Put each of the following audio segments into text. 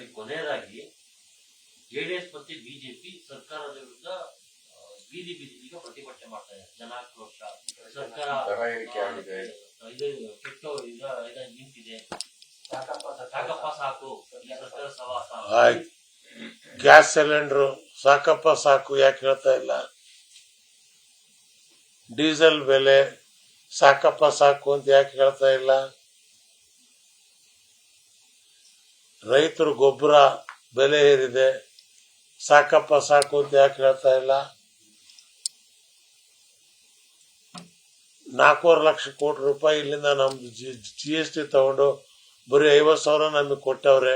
ಅದಕ್ಕೆ ಕೊನೆಯದಾಗಿ ಜೆಡಿಎಸ್ ಮತ್ತೆ ಬಿಜೆಪಿ ಸರ್ಕಾರದ ವಿರುದ್ಧ ಬೀದಿ ಬೀದಿಗೆ ಪ್ರತಿಭಟನೆ ಮಾಡ್ತಾ ಇದೆ ಜನಾಕ್ರೋಶ ಸರ್ಕಾರ ಕೆಟ್ಟು ನಿಂತಿದೆ. ಸಾಕಪ್ಪ ಸಾಕು. ಸರ್ಕಾರ ಸವಾಸ ಗ್ಯಾಸ್ ಸಿಲಿಂಡ್ರು ಸಾಕಪ್ಪ ಸಾಕು ಯಾಕೆ ಹೇಳ್ತಾ ಇಲ್ಲ? ಡೀಸೆಲ್ ಬೆಲೆ ಸಾಕಪ್ಪ ಸಾಕು ಅಂತ ಯಾಕೆ ಹೇಳ್ತಾ ಇಲ್ಲ? ರೈತರು ಗೊಬ್ಬರ ಬೆಲೆ ಏರಿದೆ. ಸಾಕಪ್ಪ ಸಾಕು ಅಂತ ಯಾಕೆ ಹೇಳ್ತಾ ಇಲ್ಲ. ನಾಲ್ಕೂವರೆ ಲಕ್ಷ ಕೋಟಿ ರೂಪಾಯಿ ಇಲ್ಲಿಂದ ನಮ್ದು ಜಿ ಜಿ ಎಸ್ ಟಿ ತಗೊಂಡು ಬರೀ ಐವತ್ತು ಸಾವಿರ ನಮಗೆ ಕೊಟ್ಟವ್ರೆ.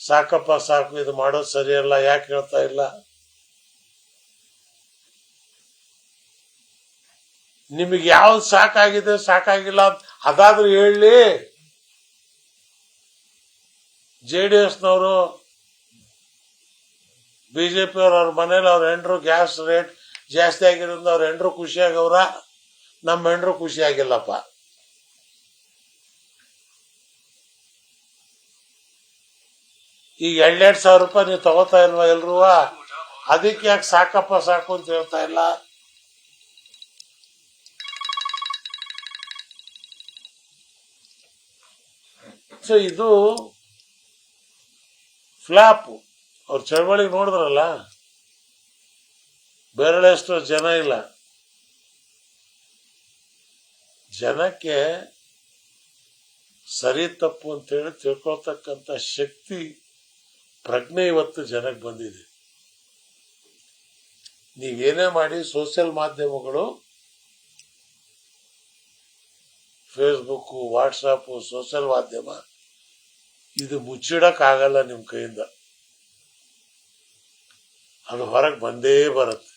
ಸಾಕಪ್ಪ ಸಾಕು, ಇದು ಮಾಡೋದು ಸರಿಯಲ್ಲ, ಯಾಕೆ ಹೇಳ್ತಾ ಇಲ್ಲ. ನಿಮಗೆ ಯಾವ್ದು ಸಾಕಾಗಿದೆ, ಸಾಕಾಗಿಲ್ಲ ಅದಾದ್ರೂ ಹೇಳಿ. ಜೆ ಡಿ ಎಸ್ನವರು ಬಿಜೆಪಿ ಅವ್ರ ಅವ್ರ ಮನೇಲಿ ಅವ್ರ ಹೆಂಡ್ರು ಗ್ಯಾಸ್ ರೇಟ್ ಜಾಸ್ತಿ ಆಗಿರೋದ್ರಿಂದ ಅವ್ರ ಹೆಂಡ್ರು ಖುಷಿಯಾಗವ್ರ ನಮ್ಮ ಹೆಂಡ್ರು ಖುಷಿಯಾಗಿಲ್ಲಪ್ಪ. ಈಗ ಎರಡೆರಡು ಸಾವಿರ ರೂಪಾಯಿ ನೀವು ತಗೋತಾ ಇಲ್ವಾ ಎಲ್ರೂ? ಅದಕ್ಕೆ ಯಾಕೆ ಸಾಕಪ್ಪ ಸಾಕು ಅಂತ ಹೇಳ್ತಾ ಇಲ್ಲ? ಸೊ ಇದು ಫ್ಲಾಪ್ ಅವ್ರ ಚಳವಳಿ ನೋಡಿದ್ರಲ್ಲ? ಬೆರಳೆಷ್ಟು ಜನ ಇಲ್ಲ. ಜನಕ್ಕೆ ಸರಿ ತಪ್ಪು ಅಂತೇಳಿ ತಿಳ್ಕೊಳ್ತಕ್ಕಂಥ ಶಕ್ತಿ, ಪ್ರಜ್ಞೆ ಇವತ್ತು ಜನಕ್ಕೆ ಬಂದಿದೆ. ನೀವೇನೇ ಮಾಡಿ ಸೋಷಿಯಲ್ ಮಾಧ್ಯಮಗಳು ಫೇಸ್ಬುಕ್ ವಾಟ್ಸಪ್ ಸೋಷಿಯಲ್ ಮಾಧ್ಯಮ ಇದು ಮುಚ್ಚಿಡಕ್ಕಾಗಲ್ಲ ನಿಮ್ಮ ನಿಮ್ ಕೈಯಿಂದ. ಅದು ಹೊರಗೆ ಬಂದೇ ಬರುತ್ತೆ.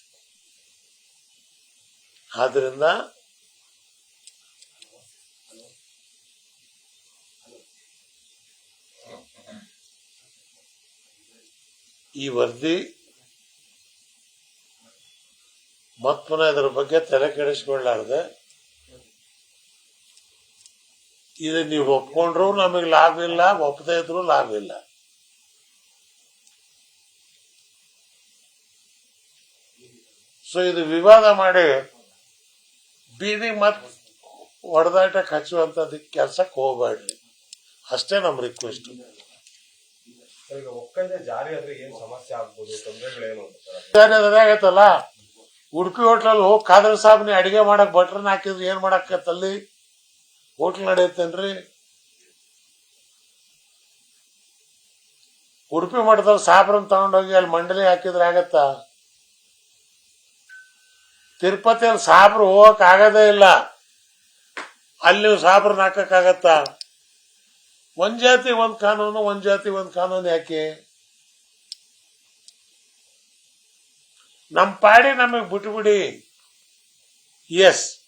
ಆದ್ರಿಂದ ಈ ವರದಿ ಮತ್ ಪುನಃ ಇದರ ಬಗ್ಗೆ ತಲೆ ಕೆಡಿಸ್ಕೊಳ್ಳಾರ್ದೆ ಇದು ನೀವು ಒಪ್ಕೊಂಡ್ರು ನಮಗೆ ಲಾಭ ಇಲ್ಲ ಒಪ್ಪದೇ ಇದ್ರು ಲಾಭ ಇಲ್ಲ. ಸೊ ಇದು ವಿವಾದ ಮಾಡಿ ಬೀದಿ ಮತ್ ಹೊಡೆದಾಟ ಕಚ್ಚುವಂತ ಕೆಲ್ಸಕ್ಕೆ ಹೋಗ್ಬೇಡ್ರಿ. ಅಷ್ಟೇ ನಮ್ಮ ರಿಕ್ವೆಸ್ಟ್ ಜಾರಿ ಆದ್ರೆ ಏನ್ ಸಮಸ್ಯೆ ಆಗ್ಬೋದು? ತೊಂದರೆಗಳೇನು ಅಂತ ಸರ್? ಆಗತ್ತಲ್ಲ ಉಡುಪಿ ಹೋಟ್ಲಲ್ಲಿ ಹೋಗಿ ಖಾದರ್ ಸಾಬ್ನಿ ಅಡಿಗೆ ಮಾಡಕ್ ಬಟ್ರನ್ ಹಾಕಿದ್ರೆ ಏನ್ ಮಾಡಕ್ಕತ್ತಲ್ಲಿ ಹೋಟ್ಲ್ ನಡೆಯುತ್ತೇನ್ರಿ? ಉಡುಪಿ ಮಠದಲ್ಲಿ ಸಾಬ್ರನ್ ತಗೊಂಡೋಗಿ ಅಲ್ಲಿ ಮಂಡಳಿ ಹಾಕಿದ್ರೆ ಆಗತ್ತಾ? ತಿರುಪತಿಯಲ್ಲಿ ಸಾಬ್ರು ಹೋಗಕ್ ಆಗದೇ ಇಲ್ಲ. ಅಲ್ಲಿ ನೀವು ಸಾಬ್ರನ್ನ ಹಾಕಕ್ಕಾಗತ್ತ ಒಂದ್ ಜಾತಿ, ಒಂದ್ ಕಾನೂನು, ಒಂದ್ ಜಾತಿ, ಒಂದ್ ಕಾನೂನು ಯಾಕೆ? ನಮ್ ಪಾಡಿ ನಮಗ್ ಬಿಟ್ಬಿಡಿ. ಎಸ್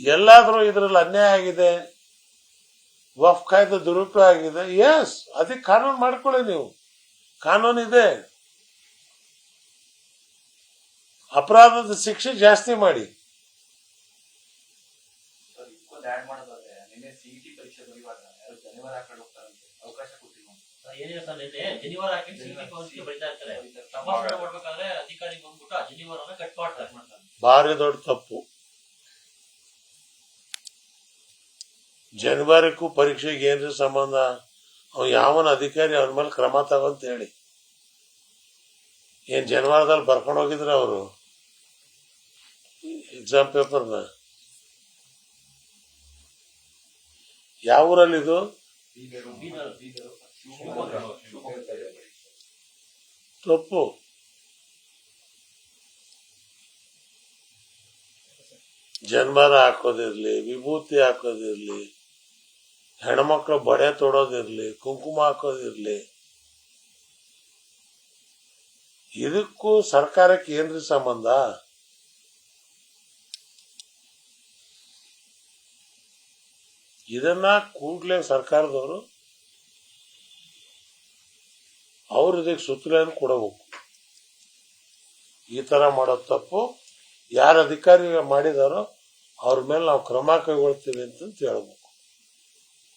ಎಲ್ಲಾದ್ರೂ ಇದರಲ್ಲಿ ಅನ್ಯಾಯ ಆಗಿದೆ ವಫ್ ಕಾಯ್ದೆ ದುರುಪಯೋಗ ಆಗಿದೆ ಎಸ್ ಅದಕ್ಕೆ ಕಾನೂನು ಮಾಡ್ಕೊಳ್ಳಿ ನೀವು. ಕಾನೂನು ಇದೆ. ಅಪರಾಧದ ಶಿಕ್ಷೆ ಜಾಸ್ತಿ ಮಾಡಿ. ಭಾರಿ ದೊಡ್ಡ ತಪ್ಪು. ಜನವರಿಗೂ ಪರೀಕ್ಷೆಗೆ ಏನ್ರಿ ಸಂಬಂಧ? ಅವ್ ಯಾವನ ಅಧಿಕಾರಿ ಅವನ ಮೇಲೆ ಕ್ರಮ ತಗೊಂತ ಹೇಳಿ ಏನ್ ಜನವರದಲ್ಲಿ ಬರ್ಕೊಂಡು ಹೋಗಿದ್ರ ಅವರು? ಎಕ್ಸಾಮ್ ಪೇಪರ್ನ ಯಾವ ಊರಲ್ಲಿ ಇದು? ತಪ್ಪು. ಜನ್ಮರ ಹಾಕೋದಿರ್ಲಿ, ವಿಭೂತಿ ಹಾಕೋದಿರ್ಲಿ ಹೆಣ್ಮಕ್ಳು ಬಡೆ ತೊಡೋದಿರಲಿ, ಕುಂಕುಮ ಹಾಕೋದಿರ್ಲಿ. ಇದಕ್ಕೂ ಸರ್ಕಾರಕ್ಕೆ ಏನ್ರಿ ಸಂಬಂಧ? ಇದನ್ನ ಕೂಡ್ಲೇ ಸರ್ಕಾರದವರು ಅವ್ರ ಇದಕ್ಕೆ ಸುತ್ತಲೆಯನ್ನು ಕೊಡಬೇಕು. ಈ ತರ ಮಾಡೋ ತಪ್ಪು. ಯಾರ ಅಧಿಕಾರಿ ಮಾಡಿದಾರೋ ಅವ್ರ ಮೇಲೆ ನಾವು ಕ್ರಮ ಕೈಗೊಳ್ತೀವಿ ಅಂತ ಹೇಳ್ಬೇಕು.